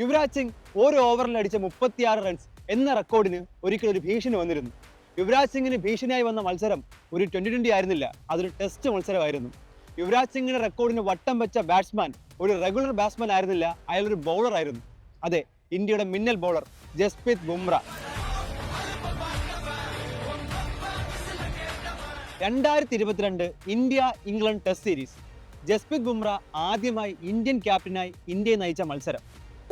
യുവരാജ് സിംഗ് ഒരു ഓവറിൽ അടിച്ച മുപ്പത്തിയാറ് റൺസ് എന്ന റെക്കോർഡിന് ഒരിക്കലും ഒരു ഭീഷണി വന്നിരുന്നു. യുവരാജ് സിംഗിന് ഭീഷണിയായി വന്ന മത്സരം ഒരു ട്വന്റി ട്വന്റി ആയിരുന്നില്ല. അതൊരു ടെസ്റ്റ് മത്സരമായിരുന്നു. യുവരാജ് സിംഗിന്റെ റെക്കോർഡിന് വട്ടം വെച്ച ബാറ്റ്സ്മാൻ ഒരു റെഗുലർ ബാറ്റ്സ്മാൻ ആയിരുന്നില്ല. അയാളൊരു ബൗളർ ആയിരുന്നു. അതെ ഇന്ത്യയുടെ മിന്നൽ ബൗളർ ജസ്പ്രീത് ബുംറ. രണ്ടായിരത്തി ഇരുപത്തിരണ്ട് India England test series Jasprit Bumrah ആദ്യമായി ഇന്ത്യൻ ക്യാപ്റ്റനായി ഇന്ത്യയെ നയിച്ച മത്സരം.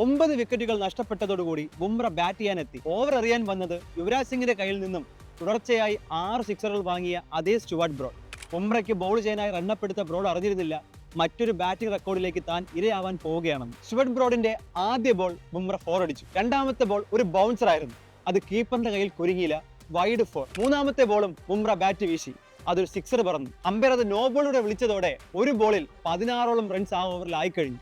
ഒമ്പത് വിക്കറ്റുകൾ നഷ്ടപ്പെട്ടതോടുകൂടി ബുംറ ബാറ്റ് ചെയ്യാനെത്തി. ഓവർ എറിയാൻ വന്നത് യുവരാജ് സിംഗിന്റെ കയ്യിൽ നിന്നും തുടർച്ചയായി ആറ് സിക്സറുകൾ വാങ്ങിയ അതേ സ്റ്റുവാർട്ട് ബ്രോഡ് ബുംറയ്ക്ക് ബോൾ ചെയ്യാനായി റണ്ണപ്പെടുത്ത ബ്രോഡ് അറിഞ്ഞിരുന്നില്ല. മറ്റൊരു ബാറ്റിംഗ് റെക്കോർഡിലേക്ക് താൻ ഇരയാവാൻ പോവുകയാണെന്ന്. സ്റ്റുവർട്ട് ബ്രോഡിന്റെ ആദ്യ ബോൾ ബുംറ ഫോർ അടിച്ചു. രണ്ടാമത്തെ ബോൾ ഒരു ബൗൺസർ ആയിരുന്നു. അത് കീപ്പറിന്റെ കയ്യിൽ കുരുങ്ങിയില്ല. വൈഡ് ഫോർ മൂന്നാമത്തെ ബോളും ബുംറ ബാറ്റ് വീശി. അതൊരു സിക്സർ പറന്നു. അമ്പയർ അത് നോ ബോളിലൂടെ വിളിച്ചതോടെ ഒരു ബോളിൽ പതിനാറോളം റൺസ് ആ ഓവറിൽ ആയിക്കഴിഞ്ഞു.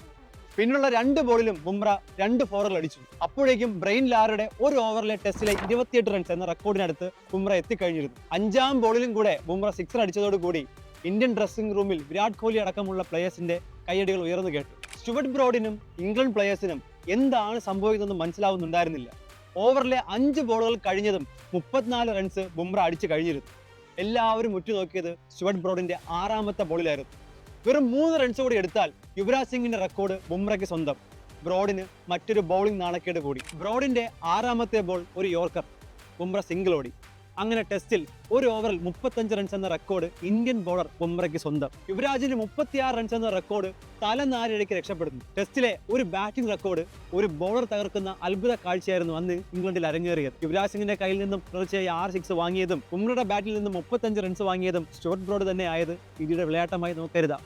പിന്നുള്ള രണ്ട് ബോളിലും ബുംറ രണ്ട് ഫോറുകൾ അടിച്ചു. അപ്പോഴേക്കും ബ്രെയിൻ ലാറുടെ ഒരു ഓവറിലെ ടെസ്റ്റിലെ ഇരുപത്തിയെട്ട് റൺസ് എന്ന റെക്കോർഡിനടുത്ത് ബുംറ എത്തിക്കഴിഞ്ഞിരുന്നു. അഞ്ചാം ബോളിലും കൂടെ ബുംറ സിക്സർ അടിച്ചതോടുകൂടി ഇന്ത്യൻ ഡ്രസ്സിംഗ് റൂമിൽ വിരാട് കോഹ്ലി അടക്കമുള്ള പ്ലേയേഴ്സിന്റെ കയ്യടികൾ ഉയർന്നു കേട്ടു. സ്റ്റുവർട്ട് ബ്രോഡിനും ഇംഗ്ലണ്ട് പ്ലേയേഴ്സിനും എന്താണ് സംഭവിക്കുന്നതെന്ന് മനസ്സിലാവുന്നുണ്ടായിരുന്നില്ല. ഓവറിലെ അഞ്ച് ബോളുകൾ കഴിഞ്ഞതും മുപ്പത്തിനാല് റൺസ് ബുംറ അടിച്ചു കഴിഞ്ഞിരുന്നു. എല്ലാവരും ഉറ്റുനോക്കിയത് സ്റ്റുവർട്ട് ബ്രോഡിന്റെ ആറാമത്തെ ബോളിലായിരുന്നു വെറും മൂന്ന് റൺസ് കൂടി എടുത്താൽ യുവരാജ് സിംഗിന്റെ റെക്കോർഡ് ബുംറയ്ക്ക് സ്വന്തം. ബ്രോഡിന് മറ്റൊരു ബൗളിംഗ് നാണക്കേട് കൂടി. ബ്രോഡിന്റെ ആറാമത്തെ ബോൾ ഒരു യോർക്കർ ബുംറ സിംഗിൾ ഓടി. അങ്ങനെ ടെസ്റ്റിൽ ഒരു ഓവറിൽ മുപ്പത്തഞ്ച് റൺസ് എന്ന റെക്കോർഡ് ഇന്ത്യൻ ബോളർ ബുംറയ്ക്ക് സ്വന്തം. യുവരാജിന് മുപ്പത്തിയാറ് റൺസ് എന്ന റെക്കോർഡ് തലനാരിഴയ്ക്ക് രക്ഷപ്പെടുന്നു. ടെസ്റ്റിലെ ഒരു ബാറ്റിംഗ് റെക്കോർഡ് ഒരു ബോളർ തകർക്കുന്ന അത്ഭുത കാഴ്ചയായിരുന്നു അന്ന് ഇംഗ്ലണ്ടിൽ അരങ്ങേറിയത്. യുവരാജ് സിംഗിന്റെ കയ്യിൽ നിന്നും തുടർച്ചയായി ആറ് സിക്സ് വാങ്ങിയതും ബുംറയുടെ ബാറ്റിൽ നിന്നും മുപ്പത്തഞ്ച് റൺസ് വാങ്ങിയതും സ്റ്റോർട്ട് ബ്രോഡ് തന്നെ ആയത് ഇന്ത്യയുടെ വിളയാട്ടമായി നോക്കരുത്